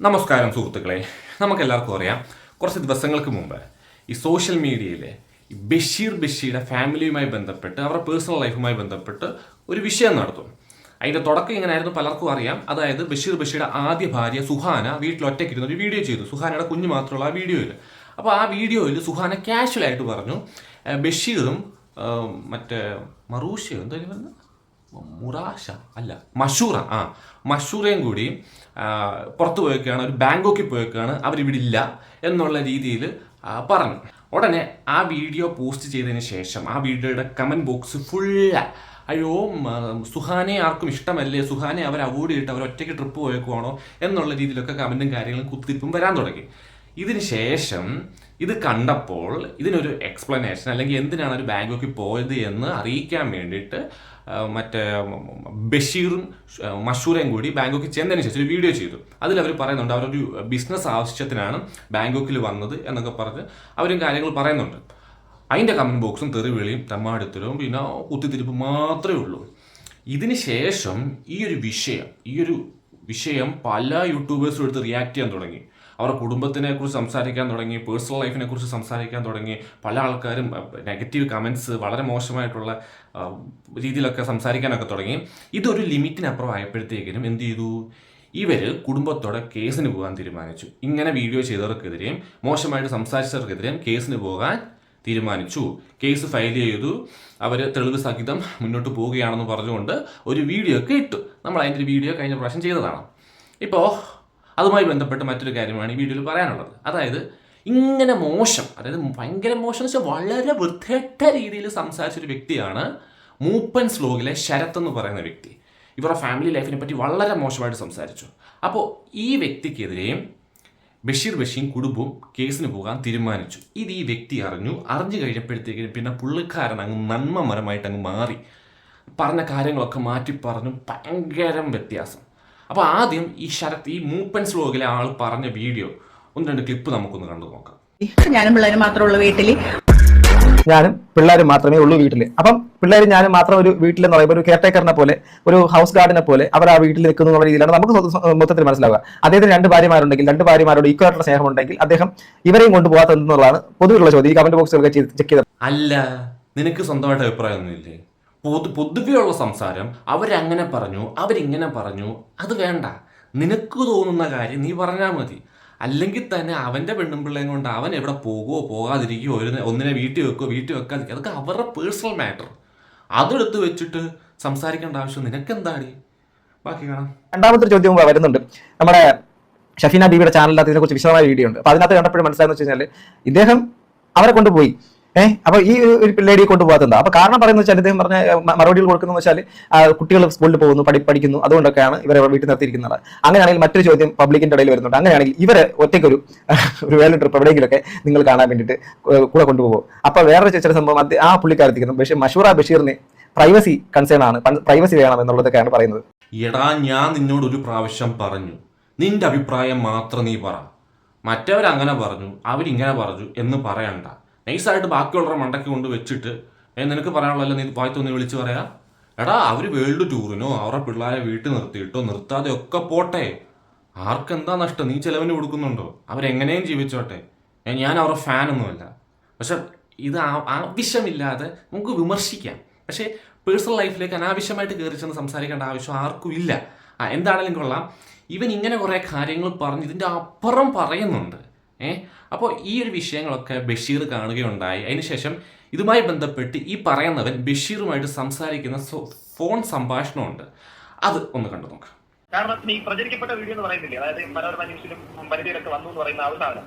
നമസ്കാരം സുഹൃത്തുക്കളെ. നമുക്കെല്ലാവർക്കും അറിയാം കുറച്ച് ദിവസങ്ങൾക്ക് മുമ്പ് ഈ സോഷ്യൽ മീഡിയയിലെ ബഷീർ ബഷീരുടെ ഫാമിലിയുമായി ബന്ധപ്പെട്ട് അവരുടെ പേഴ്സണൽ ലൈഫുമായി ബന്ധപ്പെട്ട് ഒരു വിഷയം നടത്തും. അതിന്റെ തുടക്കം ഇങ്ങനെയായിരുന്നു പലർക്കും അറിയാം. അതായത് ബഷീർ ബഷീരുടെ ആദ്യ ഭാര്യ സുഹാന വീട്ടിൽ ഒറ്റയ്ക്കിരുന്ന ഒരു വീഡിയോ ചെയ്തു. സുഹാനയുടെ കുഞ്ഞു മാത്രമുള്ള ആ വീഡിയോയിൽ. അപ്പോൾ ആ വീഡിയോയിൽ സുഹാന കാഷ്വലായിട്ട് പറഞ്ഞു "ഏഹ് ബഷീറും മറ്റേ മറൂഷയോ എന്താ പറയുന്നത്? മുറാഷ അല്ല മഷൂറ ആ മഷൂറയും കൂടി പുറത്തു പോയേക്കാണ് ഒരു ബാങ്കോക്കിൽ പോയേക്കാണ് അവരിവിടെ ഇല്ല എന്നുള്ള രീതിയിൽ പറഞ്ഞു. ഉടനെ ആ വീഡിയോ പോസ്റ്റ് ചെയ്തതിന് ശേഷം ആ വീഡിയോയുടെ കമന്റ് ബോക്സ് ഫുള്ള അയ്യോ സുഹാനെ ആർക്കും ഇഷ്ടമല്ലേ? സുഹാനെ അവർ അവോയ്ഡ് ചെയ്തിട്ട് അവർ ഒറ്റയ്ക്ക് ട്രിപ്പ് പോയേക്കുവാണോ? എന്നുള്ള രീതിയിലൊക്കെ കമന്റും കാര്യങ്ങളും കുത്തിരിപ്പും വരാൻ തുടങ്ങി. ഇതിന് ശേഷം ഇത് കണ്ടപ്പോൾ ഇതിനൊരു എക്സ്പ്ലനേഷൻ അല്ലെങ്കിൽ എന്തിനാണ് ഒരു ബാങ്കോക്കിൽ പോയത് എന്ന് അറിയിക്കാൻ വേണ്ടിയിട്ട് മറ്റേ ബഷീറും മഷൂറയും കൂടി ബാങ്കോക്കിൽ ചെന്നതിന് ശേഷം ഒരു വീഡിയോ ചെയ്തു. അതിൽ അവർ പറയുന്നുണ്ട് അവരൊരു ബിസിനസ് ആവശ്യത്തിനാണ് ബാങ്കോക്കിൽ വന്നത് എന്നൊക്കെ പറഞ്ഞ് അവരും കാര്യങ്ങൾ പറയുന്നുണ്ട്. അതിന്റെ കമന്റ് ബോക്സും തെറിവിളിയും തമ്മാടുത്തരവും പിന്നെ കുത്തിത്തിരിപ്പ് മാത്രമേ ഉള്ളൂ. ഇതിന് ശേഷം ഈ ഒരു വിഷയം ഈ ഒരു വിഷയം പല യൂട്യൂബേഴ്സും എടുത്ത് റിയാക്ട് ചെയ്യാൻ തുടങ്ങി. അവരുടെ കുടുംബത്തിനെ കുറിച്ച് സംസാരിക്കാൻ തുടങ്ങി പേഴ്സണൽ ലൈഫിനെ കുറിച്ച് സംസാരിക്കാൻ തുടങ്ങി പല ആൾക്കാരും നെഗറ്റീവ് കമൻസ് വളരെ മോശമായിട്ടുള്ള രീതിയിലൊക്കെ സംസാരിക്കാനൊക്കെ തുടങ്ങി. ഇതൊരു ലിമിറ്റിനപ്പുറം ആയപ്പോഴത്തേക്കിനും എന്ത് ചെയ്തു? ഇവർ കുടുംബത്തോടെ കേസിന് പോകാൻ തീരുമാനിച്ചു. ഇങ്ങനെ വീഡിയോ ചെയ്തവർക്കെതിരെയും മോശമായിട്ട് സംസാരിച്ചവർക്കെതിരെയും കേസിന് പോകാൻ തീരുമാനിച്ചു. കേസ് ഫയൽ ചെയ്തു. അവർ തെളിവ് സഹിതം മുന്നോട്ട് പോവുകയാണെന്ന് പറഞ്ഞുകൊണ്ട് ഒരു വീഡിയോ ഒക്കെ ഇട്ടു. നമ്മൾ അതിന്റെ ഒരു വീഡിയോ കഴിഞ്ഞ പ്രാവശ്യം ചെയ്തതാണ്. ഇപ്പോൾ അതുമായി ബന്ധപ്പെട്ട് മറ്റൊരു കാര്യമാണ് ഈ വീഡിയോയിൽ പറയാനുള്ളത്. അതായത് ഇങ്ങനെ മോശം അതായത് ഭയങ്കര മോശം എന്ന് വെച്ചാൽ വളരെ വൃത്തികെട്ട രീതിയിൽ സംസാരിച്ചൊരു വ്യക്തിയാണ് മൂപ്പൻ സ്ലോഗിലെ ശരത് എന്ന് പറയുന്ന വ്യക്തി. ഇവരുടെ ഫാമിലി ലൈഫിനെ പറ്റി വളരെ മോശമായിട്ട് സംസാരിച്ചു. അപ്പോൾ ഈ വ്യക്തിക്കെതിരെയും ബഷീർ ബഷീം കുടുംബവും കേസിന് പോകാൻ തീരുമാനിച്ചു. ഇത് ഈ വ്യക്തി അറിഞ്ഞു. അറിഞ്ഞു കഴിഞ്ഞപ്പോഴത്തേക്കിനും പിന്നെ പുള്ളിക്കാരൻ അങ്ങ് നന്മമരമായിട്ട് അങ്ങ് മാറി. പറഞ്ഞ കാര്യങ്ങളൊക്കെ മാറ്റി പറഞ്ഞു. ഭയങ്കരം വ്യത്യാസം. അപ്പോൾ ആദ്യം ഈ ശരത് ഈ മൂപ്പൻ സ്ലോഗിലെ ആൾ പറഞ്ഞ വീഡിയോ ഒന്ന് രണ്ട് ക്ലിപ്പ് നമുക്കൊന്ന് കണ്ടു നോക്കാം. ഞാനും പിള്ളേരും മാത്രമുള്ള വീട്ടിൽ ഞാനും പിള്ളേരും മാത്രമേ ഉള്ളൂ വീട്ടിൽ അപ്പം പിള്ളേർ ഞാനും മാത്രം ഒരു വീട്ടിലെന്ന് പറയുമ്പോൾ ഒരു കെയർടേക്കറിനെ പോലെ ഒരു ഹൗസ് ഗാർഡിനെ പോലെ അവർ ആ വീട്ടിൽ നിൽക്കുന്നു എന്നുള്ള രീതിയിലാണ് നമുക്ക് മൊത്തത്തിൽ മനസ്സിലാവുക. അദ്ദേഹത്തിന് രണ്ട് ഭാര്യമാരുണ്ടെങ്കിൽ രണ്ട് ഭാര്യമാരോട് ഈക്വൽ ആയിട്ടുള്ള സ്നേഹമുണ്ടെങ്കിൽ അദ്ദേഹം ഇവരെയും കൊണ്ടുപോകാത്തതെന്നുള്ളതാണ് പൊതുവെയുള്ള ചോദ്യം. ഈ കമന്റ് ബോക്സുകളൊക്കെ ചെക്ക് ചെയ്തത് അല്ല നിനക്ക് സ്വന്തമായിട്ട് അഭിപ്രായമൊന്നുമില്ലേ? പൊതു പൊതുവെയുള്ള സംസാരം അവരങ്ങനെ പറഞ്ഞു അവരിങ്ങനെ പറഞ്ഞു. അത് വേണ്ട. നിനക്ക് തോന്നുന്ന കാര്യം നീ പറഞ്ഞാൽ മതി. അല്ലെങ്കിൽ തന്നെ അവന്റെ പെണ്ണും പിള്ളേയും കൊണ്ട് അവൻ എവിടെ പോകുമോ പോകാതിരിക്കുമോ ഒരു ഒന്നിനെ വീട്ടിൽ വെക്കുമോ വീട്ടിൽ വെക്കാതിരിക്കുക അതൊക്കെ അവരുടെ പേഴ്സണൽ മാറ്റർ അതെടുത്ത് വെച്ചിട്ട് സംസാരിക്കേണ്ട ആവശ്യം നിനക്കെന്താടി? ബാക്കി കാണാം. രണ്ടാമത്തെ ചോദ്യം വരുന്നുണ്ട്. നമ്മുടെ ഷഫീന ബീബിയുടെ ചാനലിനകത്ത് ഇതിനെക്കുറിച്ച് വിശദമായ വീഡിയോ ഉണ്ട്. അപ്പോൾ അതിനകത്ത് കണ്ടപ്പോഴും മനസ്സിലായെന്ന് വെച്ച് കഴിഞ്ഞാൽ ഇദ്ദേഹം അവരെ കൊണ്ടുപോയി. ഏഹ് അപ്പൊ ഈ ഒരു- ലേഡിയെ ലേഡിയെ എന്താ അപ്പൊ കാരണം പറയുന്നത് വെച്ചാൽ അദ്ദേഹം പറഞ്ഞ മറുപടികൾ കൊടുക്കുന്നത് വെച്ചാൽ കുട്ടികൾ സ്കൂളിൽ പോകുന്നു പഠി പഠിക്കുന്നു. അതുകൊണ്ടൊക്കെയാണ് ഇവരെ വീട്ടിൽ നിർത്തിയിരിക്കുന്നത്. അങ്ങനെയാണെങ്കിൽ മറ്റൊരു ചോദ്യം പബ്ലിക്കിന്റെ ഇടയിൽ വരുന്നുണ്ട്. അങ്ങനെയാണെങ്കിൽ ഇവരെ ഒറ്റയ്ക്കൊരു ഒരു വേല ട്രിപ്പ് എവിടെയെങ്കിലൊക്കെ നിങ്ങൾ കാണാൻ വേണ്ടിയിട്ട് കൂടെ കൊണ്ടുപോകും. അപ്പൊ വേറൊരു ചില സംഭവം ആ പുള്ളിക്കാരത്തിക്കുന്നു പക്ഷേ മഷൂറ ബഷീറിന് പ്രൈവസി കൺസേൺ ആണ്. പ്രൈവസി വേണം എന്നുള്ളതൊക്കെയാണ് പറയുന്നത്. എടാ ഞാൻ നിന്നോട് ഒരു പ്രാവശ്യം പറഞ്ഞു. നിന്റെ അഭിപ്രായം മാത്രം നീ പറ. മറ്റവരങ്ങനെ പറഞ്ഞു അവരിങ്ങനെ പറഞ്ഞു എന്ന് പറയണ്ട. നൈസായിട്ട് ബാക്കിയുള്ളവരെ മണ്ടയ്ക്ക് കൊണ്ട് വെച്ചിട്ട് നിനക്ക് പറയാനുള്ളതല്ല നീ വായത്തൊന്ന് വിളിച്ച് പറയാ? എടാ അവർ വേൾഡ് ടൂറിനോ അവരുടെ പിള്ളേരെ വീട്ടിൽ നിർത്തിയിട്ടോ നിർത്താതെ ഒക്കെ പോട്ടെ. ആർക്കെന്താ നഷ്ടം? നീ ചിലവിന് കൊടുക്കുന്നുണ്ടോ? അവരെങ്ങനെയും ജീവിച്ചോട്ടെ. ഞാൻ അവരുടെ ഫാനൊന്നുമല്ല. പക്ഷെ ഇത് ആവശ്യമില്ലാതെ നമുക്ക് വിമർശിക്കാം. പക്ഷേ പേഴ്സണൽ ലൈഫിലേക്ക് അനാവശ്യമായിട്ട് കയറി ചെന്ന് സംസാരിക്കേണ്ട ആവശ്യം ആർക്കും ഇല്ല. എന്താണെങ്കിലും കൊള്ളാം. ഇവൻ ഇങ്ങനെ കുറേ കാര്യങ്ങൾ പറഞ്ഞ് ഇതിന്റെ അപ്പുറം പറയുന്നുണ്ട്. ഏ അപ്പോൾ ഈ ഒരു വിഷയങ്ങളൊക്കെ ബഷീർ കാണുകയുണ്ടായി അതിനുശേഷം ഇതുമായി ബന്ധപ്പെട്ട് ഈ പറയുന്നവൻ ബഷീറുമായിട്ട് സംസാരിക്കുന്ന ഫോൺ സംഭാഷണമുണ്ട് അത് ഒന്ന് കണ്ടു നോക്കാം കാരണം ഈ പ്രചരിക്കപ്പെട്ട വീഡിയോ എന്ന് പറയുന്നില്ലേ അതായത് മനോരമ ന്യൂസിലും പരിധിയിലൊക്കെ വന്നു എന്ന് പറയുന്ന ആ ഒരു സാധനം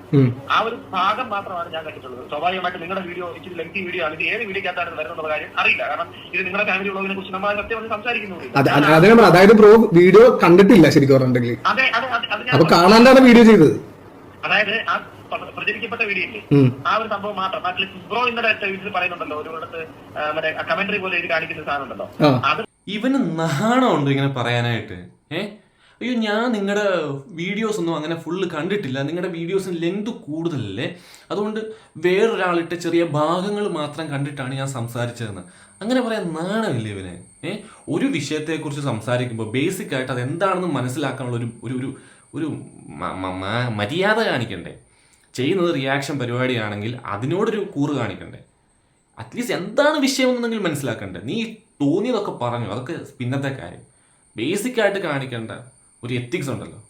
ആ ഒരു ഭാഗം മാത്രമാണ് ഞാൻ കണ്ടിട്ടുള്ളത് സ്വാഭാവികമായിട്ട് നിങ്ങളുടെ വീഡിയോ ഇച്ചിരി ലെങ്തി വീഡിയോ ആണ് ഇത് ഏത് വീഡിയോക്കകത്താണ് വരുന്നുള്ള കാര്യം അറിയില്ല കാരണം ഇത് നിങ്ങളുടെ ഫാമിലി ഉള്ളതിനെ കുറിച്ച് നമ്മൾ സത്യം അതെ അതായത് ബ്രോ വീഡിയോ കണ്ടിട്ടില്ല ശരിക്കും പറഞ്ഞിട്ടുണ്ടെങ്കിൽ അതെ അതെ അത് കാണാണ്ടാണ് വീഡിയോ ചെയ്തത് അതായത് ആ പ്ര- പ്രചരിക്കപ്പെട്ട വീഡിയോ ഇല്ലേ? ആ ഒരു സംഭവം മാത്രം. നാട്ടിൽ ബ്രോ ഇന്നലെ വീട്ടിൽ പറയുന്നുണ്ടല്ലോ. ഒരു ഇടത്ത് ആ, മറ്റേ കമന്ററി പോലെ എഴുതി കാണിക്കുന്ന സാധനം ഉണ്ടല്ലോ അത് ഇവന് നാണമുണ്ട് ഇങ്ങനെ പറയാനായിട്ട്. ഏ? അയ്യോ ഞാൻ നിങ്ങളുടെ വീഡിയോസ് ഒന്നും അങ്ങനെ ഫുള്ള് കണ്ടിട്ടില്ല. നിങ്ങളുടെ വീഡിയോസിന് ലെങ്ത് കൂടുതലല്ലേ? അതുകൊണ്ട് വേറൊരാളിട്ട ചെറിയ ഭാഗങ്ങൾ മാത്രം കണ്ടിട്ടാണ് ഞാൻ സംസാരിച്ചതെന്ന്. അങ്ങനെ പറയാൻ നാണമില്ലേ ഇവന്? ഏഹ് ഒരു വിഷയത്തെക്കുറിച്ച് സംസാരിക്കുമ്പോൾ ബേസിക് ആയിട്ട് അത് എന്താണെന്ന് മനസ്സിലാക്കാനുള്ള ഒരു ഒരു ഒരു മര്യാദ കാണിക്കണ്ടേ? ചെയ്യുന്നത് റിയാക്ഷൻ പരിപാടിയാണെങ്കിൽ അതിനോടൊരു കൂറ് കാണിക്കണ്ടേ? അറ്റ്ലീസ്റ്റ് എന്താണ് വിഷയം എന്നെങ്കിലും മനസ്സിലാക്കണ്ടേ? നീ തോന്നിയതൊക്കെ പറഞ്ഞു. അതൊക്കെ പിന്നത്തെ കാര്യം. ബേസിക്കായിട്ട് കാണിക്കേണ്ട ഒരു എത്തിക്സ് ഉണ്ടല്ലോ.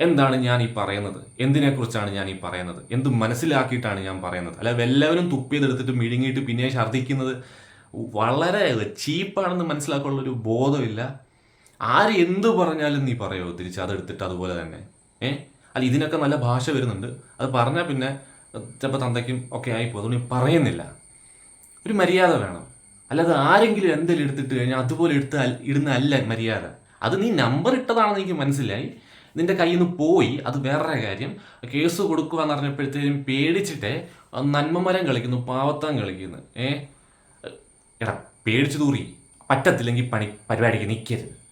എന്താണ് ഞാൻ ഈ പറയുന്നത്? എന്തിനെക്കുറിച്ചാണ് ഞാൻ ഈ പറയുന്നത്? എന്ത് മനസ്സിലാക്കിയിട്ടാണ് ഞാൻ പറയുന്നത്? അല്ല വല്ലവരും തുപ്പിയതെടുത്തിട്ട് മിഴുങ്ങിയിട്ട് പിന്നെ ഛർദ്ദിക്കുന്നത് വളരെ ചീപ്പാണെന്ന് മനസ്സിലാക്കാനുള്ള ഒരു ബോധമില്ല. ആര് എന്ത് പറഞ്ഞാലും നീ പറയോ? തിരിച്ച് അതെടുത്തിട്ട് അതുപോലെ തന്നെ. ഏ? അല്ല ഇതിനൊക്കെ നല്ല ഭാഷ വരുന്നുണ്ട്. അത് പറഞ്ഞാൽ പിന്നെ ചിലപ്പോൾ തന്തയ്ക്കും ഒക്കെ ആയിപ്പോ അതുകൊണ്ട് നീ പറയുന്നില്ല. ഒരു മര്യാദ വേണം. അല്ലാതെ ആരെങ്കിലും എന്തെങ്കിലും എടുത്തിട്ട് കഴിഞ്ഞാൽ അതുപോലെ എടുത്ത് അൽ- ഇടുന്ന അല്ല മര്യാദ. അത് നീ നമ്പർ ഇട്ടതാണെന്ന് എനിക്ക് മനസ്സിലായി. നിന്റെ കയ്യിൽ നിന്ന് പോയി. അത് വേറെ കാര്യം. കേസ് കൊടുക്കുക എന്ന് പറഞ്ഞപ്പോഴത്തേനും പേടിച്ചിട്ടേ നന്മമരം കളിക്കുന്നു പാവത്താൻ കളിക്കുന്നു. ഏ? എടാ പേടിച്ചു തൂറി. പറ്റത്തില്ലെങ്കിൽ പണി പരിപാടിക്ക് നിൽക്കരുത്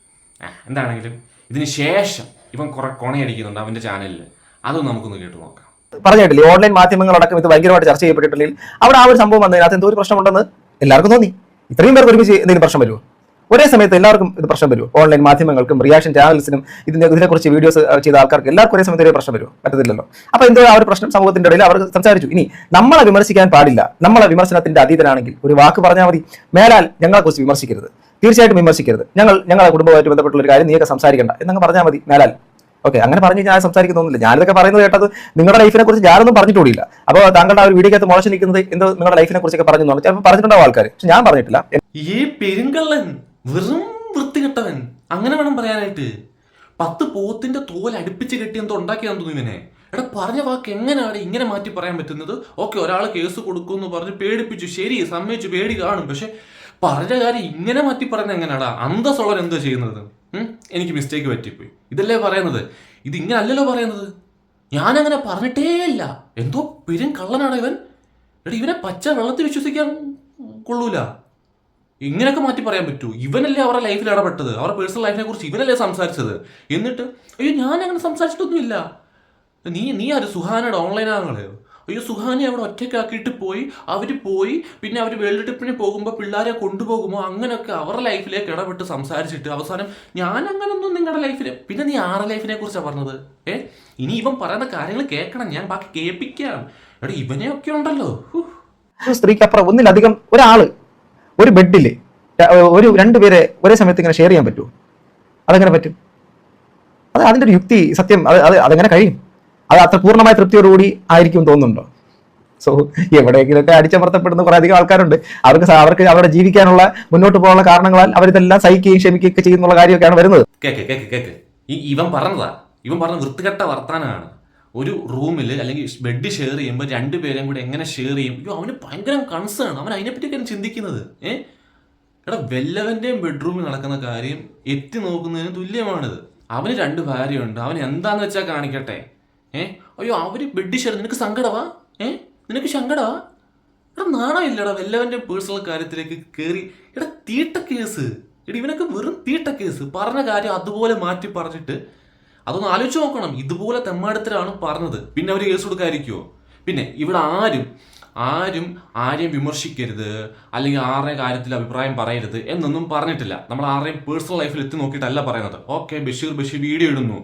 എന്താണെങ്കിലും ഇതിന് ശേഷം ഇവൻ കുറെ കൊണയടിക്കുന്നുണ്ട് അവന്റെ ചാനലിൽ അതും നമുക്കൊന്ന് കേട്ടു നോക്കാം. പറഞ്ഞിട്ടില്ലേ ഓൺലൈൻ മാധ്യമങ്ങളടക്കം ഇത് ഭയങ്കരമായിട്ട് ചർച്ച ചെയ്യപ്പെട്ടിട്ടില്ലെങ്കിൽ അവിടെ ആ ഒരു സംഭവം വന്നതിനകത്ത് എന്തോ ഒരു പ്രശ്നം ഉണ്ടെന്ന് എല്ലാവർക്കും തോന്നി. ഇത്രയും പേർക്ക് ഒരുമിച്ച് എന്തെങ്കിലും പ്രശ്നം വരുമോ ഒരേ സമയത്ത് എല്ലാവർക്കും ഇത് പ്രശ്നം വരുമോ ഓൺലൈൻ മാധ്യമങ്ങൾക്കും റിയാക്ഷൻ ചാനൽസിനും ഇതിനെ ഇതിനെക്കുറിച്ച് വീഡിയോസ് ചെയ്ത ആൾക്കാർക്ക് എല്ലാവർക്കും ഒരേ സമയത്ത് ഒരേ പ്രശ്നം വരുമോ പറ്റത്തില്ലല്ലോ. അപ്പോൾ എന്തോ ആ ഒരു പ്രശ്നം സമൂഹത്തിന്റെ ഇടയിൽ അവർ സംസാരിച്ചു. ഇനി നമ്മളെ വിമർശിക്കാൻ പാടില്ല. നമ്മളെ വിമർശനത്തിന്റെ അതീതനാണെങ്കിൽ ഒരു വാക്ക് പറഞ്ഞാൽ മതി. മേലാൽ ഞങ്ങളെക്കുറിച്ച് വിമർശിക്കരുത്. തീർച്ചയായിട്ടും വിമർശിക്കരുത്. ഞങ്ങൾ ഞങ്ങളെ കുടുംബമായിട്ട് ബന്ധപ്പെട്ടുള്ള ഒരു കാര്യം നീയൊക്കെ സംസാരിക്കണ്ട. എന്നങ്ങ് പറഞ്ഞാൽ മതി മേലാൽ. ഓക്കെ അങ്ങനെ പറഞ്ഞു ഞാൻ സംസാരിക്കുന്നൊന്നുമില്ല ഞാനിതൊക്കെ പറയുന്നത് കേട്ടത് നിങ്ങളുടെ ലൈഫിനെ കുറിച്ച് ഞാനൊന്നും പറഞ്ഞിട്ടില്ല അപ്പോൾ താങ്കളുടെ ആ ഒരു വീഡിയോക്കകത്ത് മോശം നിൽക്കുന്നത് എന്തോ നിങ്ങളുടെ ലൈഫിനെ കുറിച്ചൊക്കെ പറഞ്ഞു പറഞ്ഞു ചിലപ്പോൾ പറഞ്ഞിട്ടുണ്ടാവും ആൾക്കാർ പക്ഷെ ഞാൻ പറഞ്ഞിട്ടില്ല. ഈ പെരുങ്കള്ളൻ വെറും വൃത്തികെട്ടവൻ അങ്ങനെ വേണം പറയാനായിട്ട്. പത്ത് പോത്തിന്റെ തോൽ അടുപ്പിച്ച് കെട്ടി എന്തോ ഉണ്ടാക്കിയാന്ന് തോന്നുന്നു ഇവനെ. എടാ പറഞ്ഞ വാക്ക് എങ്ങനെയാണ് ഇങ്ങനെ മാറ്റി പറയാൻ പറ്റുന്നത്? ഓക്കെ ഒരാൾ കേസ് കൊടുക്കുമെന്ന് പറഞ്ഞ് പേടിപ്പിച്ചു. ശരി സമ്മതിച്ചു പേടി കാണും. പക്ഷെ പറഞ്ഞ കാര്യം ഇങ്ങനെ മാറ്റി പറയുന്നത് എങ്ങനെയാടാ? അന്തസ്സുള്ളവൻ എന്തോ ചെയ്യുന്നത്? എനിക്ക് മിസ്റ്റേക്ക് പറ്റിപ്പോയി. ഇതല്ലേ പറയുന്നത്? ഇത് ഇങ്ങനെ അല്ലല്ലോ പറയുന്നത്. ഞാനങ്ങനെ പറഞ്ഞിട്ടേ ഇല്ല എന്തോ പെരും കള്ളനാണ് ഇവൻ. എടാ ഇവനെ പച്ച വെള്ളത്തിൽ വിശ്വസിക്കാൻ കൊള്ളൂല. ഇങ്ങനെയൊക്കെ മാറ്റി പറയാൻ പറ്റൂ. ഇവനല്ലേ അവരുടെ ലൈഫിൽ ഇടപെട്ടത്. അവരുടെ പേഴ്സണൽ ലൈഫിനെ കുറിച്ച് ഇവനല്ലേ സംസാരിച്ചത്. എന്നിട്ട് അയ്യോ ഞാൻ അങ്ങനെ സംസാരിച്ചിട്ടൊന്നുമില്ല. നീ നീ ആര്? സുഹാനയുടെ ഓൺലൈൻ ആങ്ങളെയോ അയ്യോ സുഹാനെ അവിടെ ഒറ്റയ്ക്കാക്കിയിട്ട് പോയി. അവർ പോയി. പിന്നെ അവർ വേൾഡ് ട്രിപ്പിന് പോകുമ്പോൾ പിള്ളേരെ കൊണ്ടുപോകുമോ? അങ്ങനെയൊക്കെ അവരുടെ ലൈഫിലേക്ക് ഇടപെട്ട് സംസാരിച്ചിട്ട് അവസാനം ഞാൻ അങ്ങനൊന്നും നിങ്ങളുടെ ലൈഫിൽ പിന്നെ നീ ആറ് ലൈഫിനെ കുറിച്ചാണ് പറഞ്ഞത്? ഏ? ഇനി ഇവൻ പറയുന്ന കാര്യങ്ങൾ കേൾക്കണം. ഞാൻ ബാക്കി കേൾപ്പിക്കാം. എടാ ഇവനെയൊക്കെ ഉണ്ടല്ലോ. സ്ത്രീക്ക് അപ്പുറം ഒന്നിലധികം ഒരാൾ ഒരു ബെഡിൽ ഒരു രണ്ടുപേരെ ഒരേ സമയത്ത് ഇങ്ങനെ ഷെയർ ചെയ്യാൻ പറ്റുമോ അതെങ്ങനെ പറ്റും? അത് അതിന്റെ ഒരു യുക്തി സത്യം അത് അത് അതെങ്ങനെ കഴിയും? അത് അത്ര പൂർണമായ തൃപ്തിയോടുകൂടി ആയിരിക്കും തോന്നുന്നുണ്ടോ? സോ എവിടെയെങ്കിലുമൊക്കെ അടിച്ചമർത്തപ്പെടുന്ന കുറെ അധികം ആൾക്കാരുണ്ട്. അവർക്ക് അവർക്ക് അവരുടെ ജീവിക്കാനുള്ള മുന്നോട്ട് പോകാനുള്ള കാരണങ്ങളാൽ അവരിതെല്ലാം സഹിക്കുകയും ക്ഷമിക്കുകയും ഒക്കെ ചെയ്യുന്നുള്ള കാര്യമൊക്കെയാണ് വരുന്നത്. Cake cake cake. ഈ ഇവൻ പറഞ്ഞതാ. ഇവൻ പറഞ്ഞ വൃത്തികെട്ട വർത്താനാണ് ഒരു റൂമിൽ അല്ലെങ്കിൽ ബെഡ് ഷെയർ ചെയ്യുമ്പോൾ രണ്ടുപേരും കൂടി എങ്ങനെ ഷെയർ ചെയ്യും? അയ്യോ അവന് ഭയങ്കര കൺസേൺ അവൻ അതിനെപ്പറ്റിയൊക്കെയാണ് ചിന്തിക്കുന്നത്. ഏഹ് എടാ വെല്ലവന്റെയും ബെഡ്റൂമിൽ നടക്കുന്ന കാര്യം എത്തി നോക്കുന്നതിന് തുല്യമാണിത്. അവന് രണ്ട് ഭാര്യയുണ്ട്. അവൻ എന്താന്ന് വെച്ചാൽ കാണിക്കട്ടെ? ഏ? അയ്യോ അവർ ബെഡ് ഷെയർ നിനക്ക് സങ്കടവാ? ഏ? നിനക്ക് സങ്കടവാ എടാ നാണമില്ലടാ. വല്ലവന്റെ പേഴ്സണൽ കാര്യത്തിലേക്ക് കയറി എടാ തീട്ട കേസ് എടാ ഇവനൊക്കെ വെറും തീട്ട കേസ് പറഞ്ഞ കാര്യം അതുപോലെ മാറ്റി പറഞ്ഞിട്ട് അതൊന്ന് ആലോചിച്ച് നോക്കണം. ഇതുപോലെ തെമ്മാടത്തിലാണ് പറഞ്ഞത്. പിന്നെ അവർ കേസ് കൊടുക്കാതിരിക്കുമോ പിന്നെ ഇവിടെ ആരും ആരും ആരെയും വിമർശിക്കരുത്. അല്ലെങ്കിൽ ആരുടെയും കാര്യത്തിൽ അഭിപ്രായം പറയരുത് എന്നൊന്നും പറഞ്ഞിട്ടില്ല. നമ്മൾ ആരുടെയും പേഴ്സണൽ ലൈഫിൽ എത്തി നോക്കിയിട്ടല്ല പറയുന്നത്. ഓക്കെ ബഷീർ ബഷീർ വീഡിയോ ഇടുന്നു.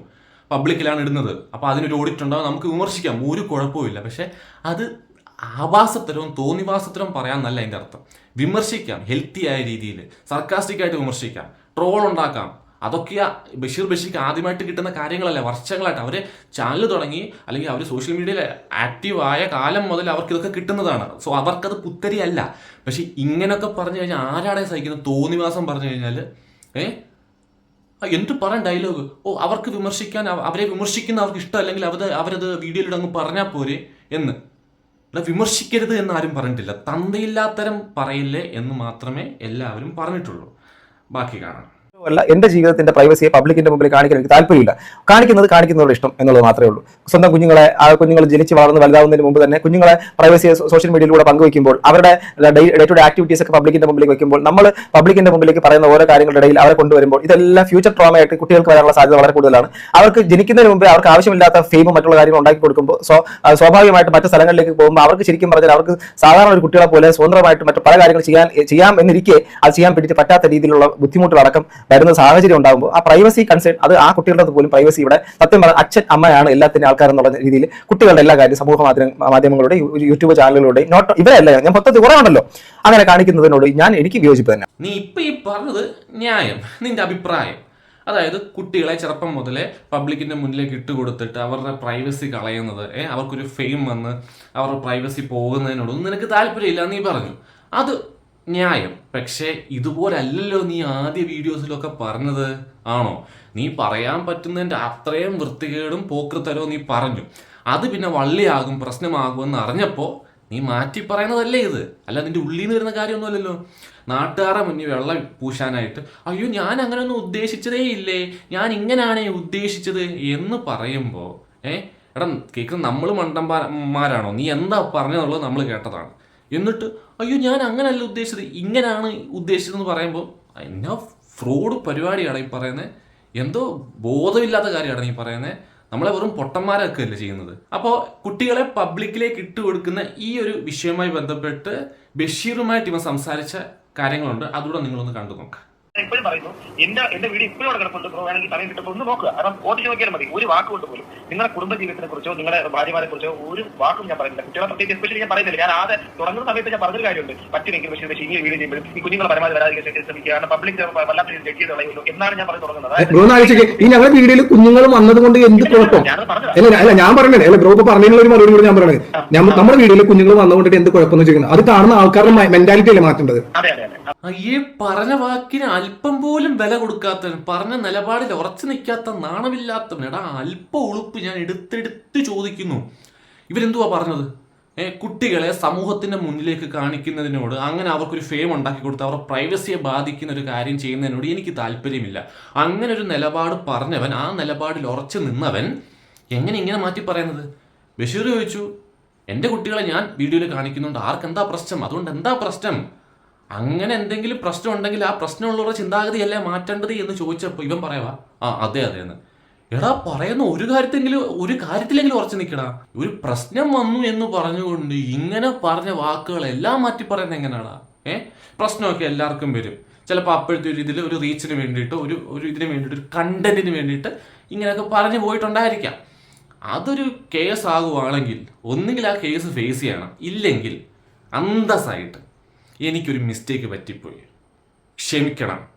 പബ്ലിക്കിലാണ് ഇടുന്നത്. അപ്പോൾ അതിനൊരു ഓഡിറ്റ് ഉണ്ടാവും. നമുക്ക് വിമർശിക്കാം. ഒരു കുഴപ്പമില്ല പക്ഷേ അത് ആഭാസത്തരവും തോന്നിവാസത്തരവും പറയാമെന്നല്ല അതിന്റെ അർത്ഥം. വിമർശിക്കാം. ഹെൽത്തി ആയ രീതിയിൽ. സർക്കാസ്റ്റിക് ആയിട്ട് വിമർശിക്കാം. ട്രോൾ ഉണ്ടാക്കാം. അതൊക്കെ ബഷീർ ബഷീർക്ക് ആദ്യമായിട്ട് കിട്ടുന്ന കാര്യങ്ങളല്ല? വർഷങ്ങളായിട്ട് അവർ ചാനൽ തുടങ്ങി അല്ലെങ്കിൽ അവർ സോഷ്യൽ മീഡിയയിൽ ആക്റ്റീവായ കാലം മുതൽ അവർക്ക് ഇതൊക്കെ കിട്ടുന്നതാണ്. സോ അവർക്കത് പുത്തരിയല്ല. പക്ഷേ ഇങ്ങനെയൊക്കെ പറഞ്ഞു കഴിഞ്ഞാൽ ആരാടെ സഹിക്കുന്നത്? തോന്നിവാസം പറഞ്ഞു കഴിഞ്ഞാൽ ഏ? ആ, എന്ത് പറയാൻ ഡയലോഗ് ഓ അവർക്ക് വിമർശിക്കാൻ അവരെ വിമർശിക്കുന്ന അവർക്ക് ഇഷ്ടമല്ലെങ്കിൽ അവർ അവരത് വീഡിയോയിലൂടെ അങ്ങ് പറഞ്ഞാൽ പോരെ എന്ന്. ഇവിടെ വിമർശിക്കരുത് എന്ന് ആരും പറഞ്ഞിട്ടില്ല. തന്തയില്ലാത്തരം പറയില്ലേ എന്ന് മാത്രമേ എല്ലാവരും പറഞ്ഞിട്ടുള്ളൂ. ബാക്കി കാണാം. അല്ല എന്റെ ജീവിതത്തിന്റെ പ്രൈവസിയെ പബ്ലിക്കിന്റെ മുമ്പിൽ കാണിക്കാൻ എനിക്ക് താല്പര്യമില്ല. കാണിക്കുന്നത് കാണിക്കുന്നവരുടെ ഇഷ്ടം എന്നുള്ളത് മാത്രമേ ഉള്ളൂ. സ്വന്തം കുഞ്ഞുങ്ങളെ ആ കുഞ്ഞുങ്ങൾ ജനിച്ച് വളർന്ന് വലുതാവുന്നതിന് മുമ്പ് തന്നെ കുഞ്ഞുങ്ങളെ പ്രൈവസിയെ സോഷ്യൽ മീഡിയയിലൂടെ പങ്കുവയ്ക്കുമ്പോൾ അവരുടെ ഡേ ടു ഡേ ആക്ടിവിറ്റീസ് ഒക്കെ പബ്ലിക്കിന്റെ മുമ്പിലേക്ക് വയ്ക്കുമ്പോൾ നമ്മൾ പബ്ലിക്കിന്റെ മുമ്പിലേക്ക് പറയുന്ന ഓരോ കാര്യങ്ങളുടെ ഇടയിൽ അവരെ കൊണ്ടുവരുമ്പോൾ ഇതെല്ലാം ഫ്യൂച്ചർ ട്രോമയായിട്ട് കുട്ടികൾക്ക് വരാനുള്ള സാധ്യത വളരെ കൂടുതലാണ്. അവർക്ക് ജനിക്കുന്നതിന് മുമ്പ് അവർക്ക് ആവശ്യമില്ലാത്ത ഫെയിമും മറ്റുള്ള കാര്യങ്ങൾ ഉണ്ടാക്കി കൊടുക്കുമ്പോൾ സോ സ്വാഭാവികമായിട്ട് മറ്റു സ്ഥലങ്ങളിലേക്ക് പോകുമ്പോൾ അവർക്ക് ശരിക്കും പറഞ്ഞാൽ അവർക്ക് സാധാരണ ഒരു കുട്ടികളെ പോലെ സ്വതന്ത്രമായിട്ട് മറ്റു പല കാര്യങ്ങൾ ചെയ്യാൻ ചെയ്യാം എന്നിരിക്കെ അത് ചെയ്യാൻ പിടിച്ച് പറ്റാത്ത രീതിയിലുള്ള ബുദ്ധിമുട്ടുകളടക്കം വരുന്ന സാഹചര്യം ഉണ്ടാകുമ്പോൾ ആ പ്രൈവസി കൺസേൺ അത് ആ കുട്ടികളുടെ പോലും പ്രൈവസി ഇവിടെ സത്യം പറഞ്ഞ അച്ഛൻ അമ്മയാണ് എല്ലാത്തിന്റെ ആൾക്കാരെന്നുള്ള രീതിയിൽ കുട്ടികളുടെ എല്ലാ കാര്യം സമൂഹ മാധ്യമ മാധ്യമങ്ങളുടെ യൂട്യൂബ് ചാനലുകളുടെ നോട്ട് ഇവരല്ല ഞാൻ മൊത്തത്തിൽ കുറവാണല്ലോ. അങ്ങനെ കാണിക്കുന്നതിനോട് ഞാൻ എനിക്ക് വിയോജിപ്പ് തന്നെ. നീ ഇപ്പൊ ഈ പറഞ്ഞത് ന്യായം നിന്റെ അഭിപ്രായം. അതായത് കുട്ടികളെ ചെറുപ്പം മുതലേ പബ്ലിക്കിന്റെ മുന്നിലേക്ക് ഇട്ട് കൊടുത്തിട്ട് അവരുടെ പ്രൈവസി കളയുന്നത് ഏ അവർക്കൊരു ഫെയിം വന്ന് അവരുടെ പ്രൈവസി പോകുന്നതിനോടൊന്നും നിനക്ക് താല്പര്യമില്ല നീ പറഞ്ഞു. അത് ന്യായം. പക്ഷേ ഇതുപോലല്ലല്ലോ നീ ആദ്യ വീഡിയോസിലൊക്കെ പറഞ്ഞത്. ആണോ? നീ പറയാൻ പറ്റുന്നതിന്റെ അത്രയും വൃത്തികേടും പോക്കൃത്തലോ നീ പറഞ്ഞു. അത് പിന്നെ വള്ളിയാകും പ്രശ്നമാകുമെന്ന് അറിഞ്ഞപ്പോൾ നീ മാറ്റി പറയുന്നതല്ലേ ഇത്? അല്ല നിന്റെ ഉള്ളിൽ നിന്ന് വരുന്ന കാര്യമൊന്നുമല്ലല്ലോ. നാട്ടുകാരെ മുന്നിൽ വെള്ളം പൂശാനായിട്ട് അയ്യോ ഞാൻ അങ്ങനെയൊന്നും ഉദ്ദേശിച്ചതേ ഇല്ലേ? ഞാൻ ഇങ്ങനെയാണ് ഉദ്ദേശിച്ചത്? എന്ന് പറയുമ്പോൾ ഏ എടാ കേൾക്കുന്ന നമ്മൾ മണ്ടന്മാരാണോ നീ എന്താ പറഞ്ഞതെന്നുള്ളത് നമ്മൾ കേട്ടതാണ്. എന്നിട്ട് അയ്യോ ഞാൻ അങ്ങനെയല്ല ഉദ്ദേശിച്ചത്. ഇങ്ങനെയാണ് ഉദ്ദേശിച്ചതെന്ന് പറയുമ്പോൾ എന്നാ ഫ്രോഡ് പരിപാടിയാണ് ഈ പറയുന്നത് എന്തോ ബോധമില്ലാത്ത കാര്യമാണ് ഈ പറയുന്നത് നമ്മളെ വെറും പൊട്ടന്മാരാക്കുകയല്ലേ ചെയ്യുന്നത്. അപ്പോൾ കുട്ടികളെ പബ്ലിക്കിലേക്ക് ഇട്ട് കൊടുക്കുന്ന ഈ ഒരു വിഷയവുമായി ബന്ധപ്പെട്ട് ബഷീറുമായിട്ട് ഇവൻ സംസാരിച്ച കാര്യങ്ങളുണ്ട്. അതുകൂടെ നിങ്ങളൊന്ന് കണ്ടു നോക്കാം. ഇപ്പോഴും പറയുന്നു എന്റെ എന്റെ വീട് ഇപ്പോഴും അവിടെ കിടപ്പുണ്ട് ബ്രോ വേണമെങ്കിൽ സമയം കിട്ടുമ്പോൾ ഒന്ന് നോക്കുക. കാരണം ഓടിച്ചു നോക്കിയാൽ മതി. ഒരു വാക്ക് കൊണ്ട് പോലും നിങ്ങളുടെ കുടുംബ ജീവിതത്തെ കുറിച്ചോ നിങ്ങളുടെ ഭാര്യമാരെ കുറിച്ചോ ഒരു വാക്കും ഞാൻ പറയുന്നില്ല. കുട്ടികളെ പ്രത്യേകിച്ച് എസ്പെഷ്യലി ഞാൻ പറയുന്നില്ല. ഞാൻ ആദ്യം തുടങ്ങുന്ന സമയത്ത് ഞാൻ പറഞ്ഞൊരു കാര്യമുണ്ട്. പറ്റുമെങ്കിൽ പക്ഷേ പക്ഷേ ഇനി വീട് ചെയ്യുമ്പോൾ ഈ കുഞ്ഞുങ്ങളെ പരമാവധി വരാതിരിക്കാൻ ശ്രമിക്കുക കാരണം പബ്ലിക് വല്ലാത്ത ജഡ്ജ് ചെയ്ത് എന്നാണ് ഞാൻ പറഞ്ഞു തുടങ്ങുന്നത്. ഈ ഞങ്ങളുടെ വീഡിയോയിൽ കുഞ്ഞുങ്ങൾ വന്നതുകൊണ്ട് എന്ത് കുഴപ്പം. അല്ല അല്ല ഞാൻ പറഞ്ഞത് അല്ല ബ്രോ പറഞ്ഞതിനുള്ള ഒരു മറുപടി കൂടി ഞാൻ പറയണത് ഞാൻ നമ്മുടെ വീഡിയോയിൽ കുഞ്ഞുങ്ങൾ വന്നുകൊണ്ടിട്ട് എന്ത് കുഴപ്പം എന്ന് ചോദിക്കുന്നത് അത് കാണുന്ന ആൾക്കാരുടെ മെന്റാലിറ്റി അല്ലേ മാറ്റേണ്ടത്? അതെ അതെ. അയ്യേ പറഞ്ഞ വാക്കിന് അല്പം പോലും വില കൊടുക്കാത്തവൻ പറഞ്ഞ നിലപാടിൽ ഉറച്ചു നിൽക്കാത്ത നാണമില്ലാത്തവൻ. എടാ അല്പ ഉളുപ്പ് ഞാൻ എടുത്തെടുത്ത് ചോദിക്കുന്നു. ഇവരെന്തുവാ പറഞ്ഞത്? ഏ കുട്ടികളെ സമൂഹത്തിന്റെ മുന്നിലേക്ക് കാണിക്കുന്നതിനോട് അങ്ങനെ അവർക്കൊരു ഫെയിം ഉണ്ടാക്കി കൊടുത്ത് അവരുടെ പ്രൈവസിയെ ബാധിക്കുന്ന ഒരു കാര്യം ചെയ്യുന്നതിനോട് എനിക്ക് താല്പര്യമില്ല. അങ്ങനെ ഒരു നിലപാട് പറഞ്ഞവൻ ആ നിലപാടിൽ ഉറച്ചു നിന്നവൻ എങ്ങനെ ഇങ്ങനെ മാറ്റി പറയുന്നത്? ബഷീർ ചോദിച്ചു എന്റെ കുട്ടികളെ ഞാൻ വീഡിയോയിൽ കാണിക്കുന്നുണ്ട്. ആർക്കെന്താ പ്രശ്നം? അതുകൊണ്ട് എന്താ പ്രശ്നം? അങ്ങനെ എന്തെങ്കിലും പ്രശ്നം ഉണ്ടെങ്കിൽ ആ പ്രശ്നമുള്ളവരുടെ ചിന്താഗതിയല്ലേ മാറ്റേണ്ടത് എന്ന് ചോദിച്ചപ്പോൾ ഇവൻ പറയാ ആ അതെ അതെ എന്ന്. എടാ പറയുന്ന ഒരു കാര്യത്തെങ്കിലും ഒരു കാര്യത്തിലെങ്കിലും ഉറച്ചു നിൽക്കടാ. ഒരു പ്രശ്നം വന്നു എന്ന് പറഞ്ഞുകൊണ്ട് ഇങ്ങനെ പറഞ്ഞ വാക്കുകളെല്ലാം മാറ്റി പറയുന്നത് എങ്ങനെയാടാ? ഏ? പ്രശ്നമൊക്കെ എല്ലാവർക്കും വരും. ചിലപ്പോൾ അപ്പോഴത്തെ ഒരു ഇതിൽ ഒരു റീച്ചിന് വേണ്ടിയിട്ട് ഒരു ഒരു ഇതിന് വേണ്ടിയിട്ട് ഒരു കണ്ടന്റിന് വേണ്ടിയിട്ട് ഇങ്ങനെയൊക്കെ പറഞ്ഞു പോയിട്ടുണ്ടായിരിക്കാം. അതൊരു കേസ് ആകുവാണെങ്കിൽ ഒന്നുകിൽ ആ കേസ് ഫേസ് ചെയ്യണം. ഇല്ലെങ്കിൽ അന്തസ്സായിട്ട് എനിക്കൊരു മിസ്റ്റേക്ക് പറ്റിപ്പോയി. ക്ഷമിക്കണം.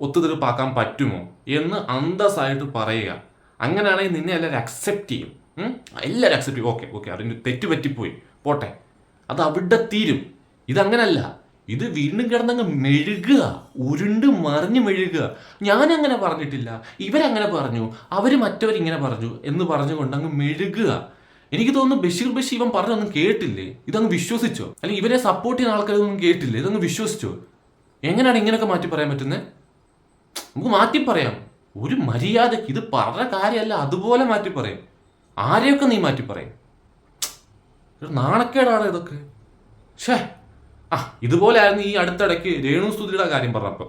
ഒത്തുതീർപ്പാക്കാൻ പറ്റുമോ എന്ന് അന്തസ്സായിട്ട് പറയുക. അങ്ങനെയാണെങ്കിൽ നിന്നെ എല്ലാവരും അക്സെപ്റ്റ് ചെയ്യും? എല്ലാവരും അക്സെപ്റ്റ് ചെയ്യും. ഓക്കെ ഓക്കെ അതിന് തെറ്റ് പറ്റിപ്പോയി. പോട്ടെ. അത് അവിടെ തീരും. ഇതങ്ങനല്ല. ഇത് വീണ്ടും കിടന്നങ്ങ് മെഴുകുക. ഉരുണ്ട് മറിഞ്ഞ് മെഴുകുക. ഞാനങ്ങനെ പറഞ്ഞിട്ടില്ല. ഇവരങ്ങനെ പറഞ്ഞു. അവർ മറ്റവരിങ്ങനെ പറഞ്ഞു എന്ന് പറഞ്ഞുകൊണ്ട് അങ്ങ് മെഴുകുക. എനിക്ക് തോന്നുന്നു ബഷീർ ബഷീർ ഇവൻ പറഞ്ഞൊന്നും കേട്ടില്ലേ? ഇതങ്ങ് വിശ്വസിച്ചോ? അല്ലെങ്കിൽ ഇവരെ സപ്പോർട്ട് ചെയ്യുന്ന ആൾക്കാരൊന്നും കേട്ടില്ലേ? ഇതങ്ങ് വിശ്വസിച്ചോ? എങ്ങനെയാണ് ഇങ്ങനെയൊക്കെ മാറ്റി പറയാൻ പറ്റുന്നത് നമുക്ക് മാറ്റി പറയാം. ഒരു മര്യാദയ്ക്ക് ഇത് പറഞ്ഞ കാര്യമല്ല അതുപോലെ മാറ്റി പറയും. ആരെയൊക്കെ നീ മാറ്റി പറയും? നാണക്കേടാണ് ഇതൊക്കെ. ഷേ ആ ഇതുപോലെ ആയിരുന്നു ഈ അടുത്തിടയ്ക്ക് രേണു സ്തുതിയുടെ കാര്യം പറഞ്ഞപ്പോൾ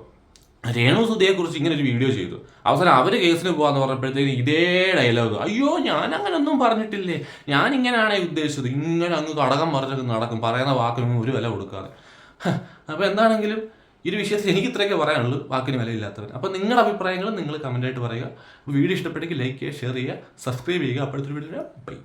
രേണു സുധിയെ കുറിച്ച് ഇങ്ങനെ ഒരു വീഡിയോ ചെയ്തു. അവസാനം അവർ കേസിന് പോവാന്ന് പറഞ്ഞപ്പോഴത്തേക്ക് ഇതേ ഡയലോഗ് അയ്യോ ഞാൻ അങ്ങനെ ഒന്നും പറഞ്ഞിട്ടില്ലേ? ഞാൻ ഇങ്ങനെയാണ് ഉദ്ദേശിച്ചത്. ഇങ്ങനെ അങ്ങ് കടകം മറിച്ചൊക്കെ നടക്കും. പറയുന്ന വാക്കിനൊന്നും ഒരു വില കൊടുക്കാതെ. അപ്പോൾ അപ്പൊ എന്താണെങ്കിലും ഈ ഒരു വിഷയത്തിൽ എനിക്ക് ഇത്രയൊക്കെ പറയാനുള്ളൂ. വാക്കിന് വിലയില്ലാത്തവർ അപ്പോൾ നിങ്ങളുടെ അഭിപ്രായങ്ങൾ നിങ്ങൾ കമന്റ് ആയിട്ട് പറയുക. വീഡിയോ ഇഷ്ടപ്പെട്ടെങ്കിൽ ലൈക്ക് ചെയ്യുക ഷെയർ ചെയ്യുക സബ്സ്ക്രൈബ് ചെയ്യുക. അപ്പോഴത്തെ വീഡിയോ ബൈ